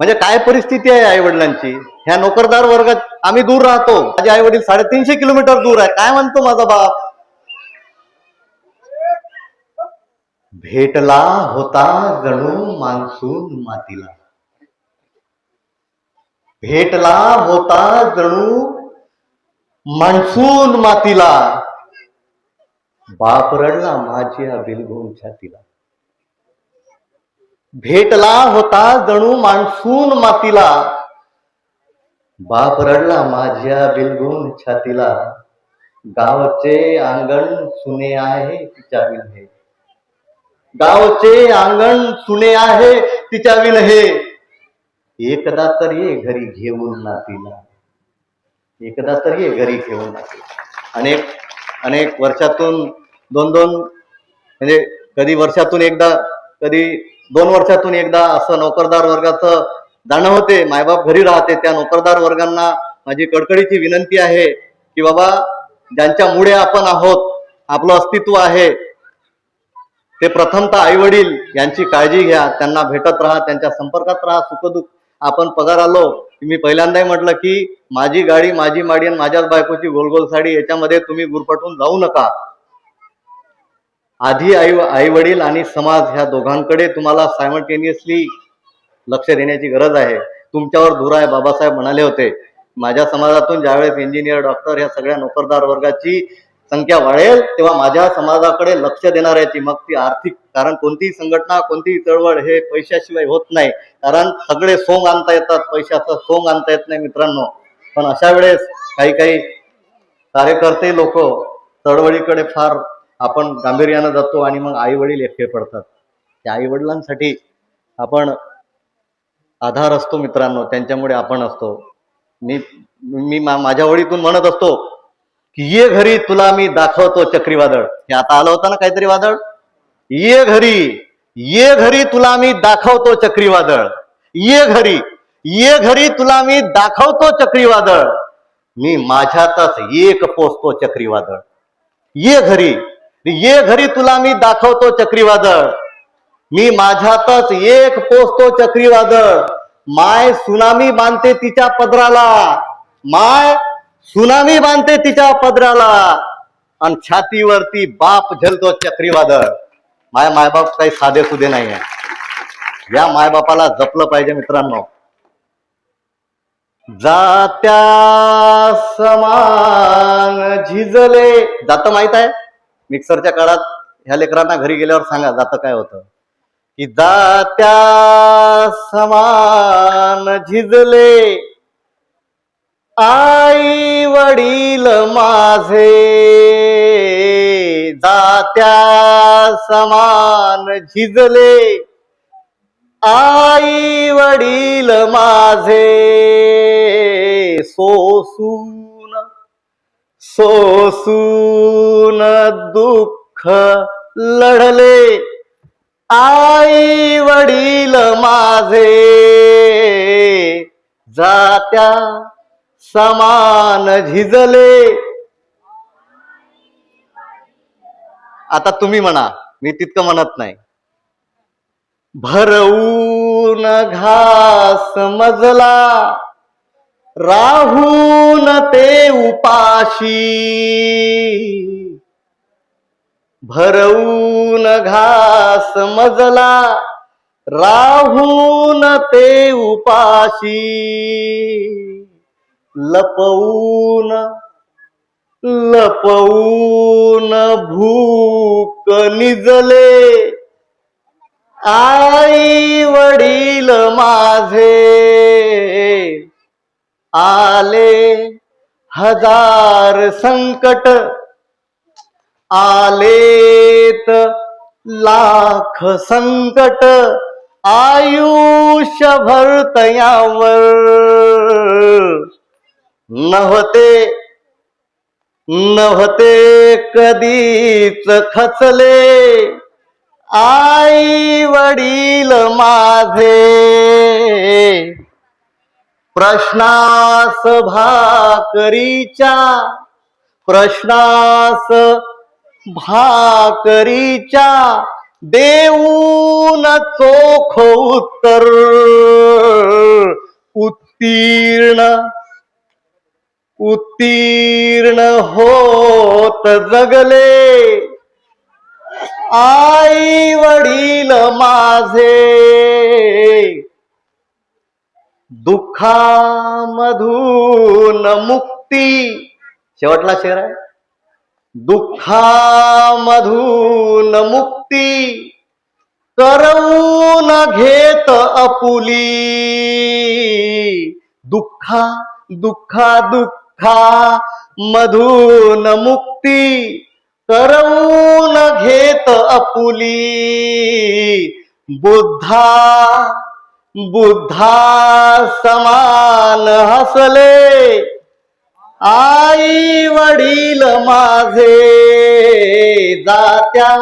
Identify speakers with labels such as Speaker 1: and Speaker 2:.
Speaker 1: म्हणजे काय परिस्थिती आहे आई वडिलांची ह्या नोकरदार वर्गात आम्ही दूर राहतो. माझे आई वडील साडेतीनशे किलोमीटर दूर आहे. काय म्हणतो माझा बाप? भेटला होता जणू मान्सून मातीला. भेटला होता जणू मान्सून मातीला. बाप रडला माझ्या बिलगून छातीला. भेटला होता जणू मान्सून मातीला. बाप रडला माझ्या बिलगून छातीला. गावचे अंगण सुने आहे तिच्या विल्हे. गावचे अंगण सुने आहे तिच्या विल्हे. एकदा तर ये घरी घेऊन नातीला. एकदा तर ये घरी घेऊन नातीला. अनेक अनेक वर्षातून दोन दोन म्हणजे कधी वर्षातून एकदा कधी दोन वर्षातून एकदा असं नोकरदार वर्गाचं जाणं होते मायबाप घरी राहते त्या नोकरदार वर्गांना माझी कडकडीची विनंती आहे की बाबा ज्यांच्यामुळे आपण आहोत आपलं अस्तित्व आहे ते प्रथमतः आई वडील यांची काळजी घ्या त्यांना भेटत राहा त्यांच्या संपर्कात राहा सुखदुःख आपण पगार आलो मी पहिल्यांदाही म्हटलं की माझी गाडी माझी माडी आणि माझ्याच बायकोची गोलगोल साडी याच्यामध्ये तुम्ही गुरपटून जाऊ नका. आधी आई आई वडील आणि समाज ह्या दोघांकडे तुम्हाला सायमल्टेनियसली लक्ष देण्याची गरज आहे. तुमच्यावर धुरा आहे बाबासाहेब म्हणाले होते. माझ्या समाजातून ज्यावेळेस इंजिनियर डॉक्टर ह्या सगळ्या नोकरदार वर्गाची संख्या वाढेल तेव्हा माझ्या समाजाकडे लक्ष देणाऱ्याची मग ती आर्थिक कारण कोणतीही संघटना कोणतीही चळवळ हे पैशाशिवाय होत नाही. कारण सगळे सोंग आणता येतात पैशाचं सोंग आणता येत नाही मित्रांनो. पण अशा वेळेस काही काही कार्यकर्ते लोक चळवळीकडे फार आपण गांभीर्यानं जातो आणि मग आई वडील एकटे पडतात. त्या आई वडिलांसाठी आपण आधार असतो मित्रांनो त्यांच्यामुळे आपण असतो. मी मी माझ्या वडीतून म्हणत असतो की ये घरी तुला मी दाखवतो चक्रीवादळ. हे आता आलं होतं ना काहीतरी वादळ? ये घरी ये घरी तुला मी दाखवतो चक्रीवादळ. ये घरी ये घरी तुला मी दाखवतो चक्रीवादळ. मी माझ्यातच एक पोचतो चक्रीवादळ. ये घरी ये घरी तुला मी दाखवतो चक्रीवादळ. मी माझ्यातच एक पोचतो चक्रीवादळ. माय सुनामी बांधते तिच्या पदराला. माय सुनामी बांधते तिच्या पदराला. आणि छातीवरती बाप झलतो चक्रीवादळ. माय मायबाप काही साधे सुधे नाही आहे या मायबापाला जपलं पाहिजे मित्रांनो. जात्या समान झिजले. जात माहीत आहे? मिक्सरच्या काळात ह्या लेकरांना घरी गेल्यावर सांगा जातं काय होतं? की जात्या समान झिजले आई वडील माझे. जात्या समान झिजले आई वडील माझे. सोसू सोसून दुःख लढले आई वडील माझे जात्या समान झिजले आता तुम्ही म्हणा मी तितकं म्हणत नाही. भरवून घास मजला. राहून ते उपाशी. भरवून घास मजला राहून ते उपाशी. लपवून लपवून भूक निजले. आई वडील माझे आले हजार संकट आलेत लाख संकट आयुष्य भरतयावर नव्हते नव्हते कधीच खचले आई वडील माझे. प्रश्नास भाकरीच्या प्रश्नास भाकरीच्या देऊन चोख उत्तर. उत्तीर्ण उत्तीर्ण होत जगले. आई वडील माझे दुःखामधून मुक्ती शेवटला शेर आहे. दुःखामधून मुक्ती करवून घेत अपुली. दुःखा दुःखा दुःखा मधून मुक्ती करवून घेत अपुली. बुद्धा बुद्धा समान हसले. आई वडील माझे जात्या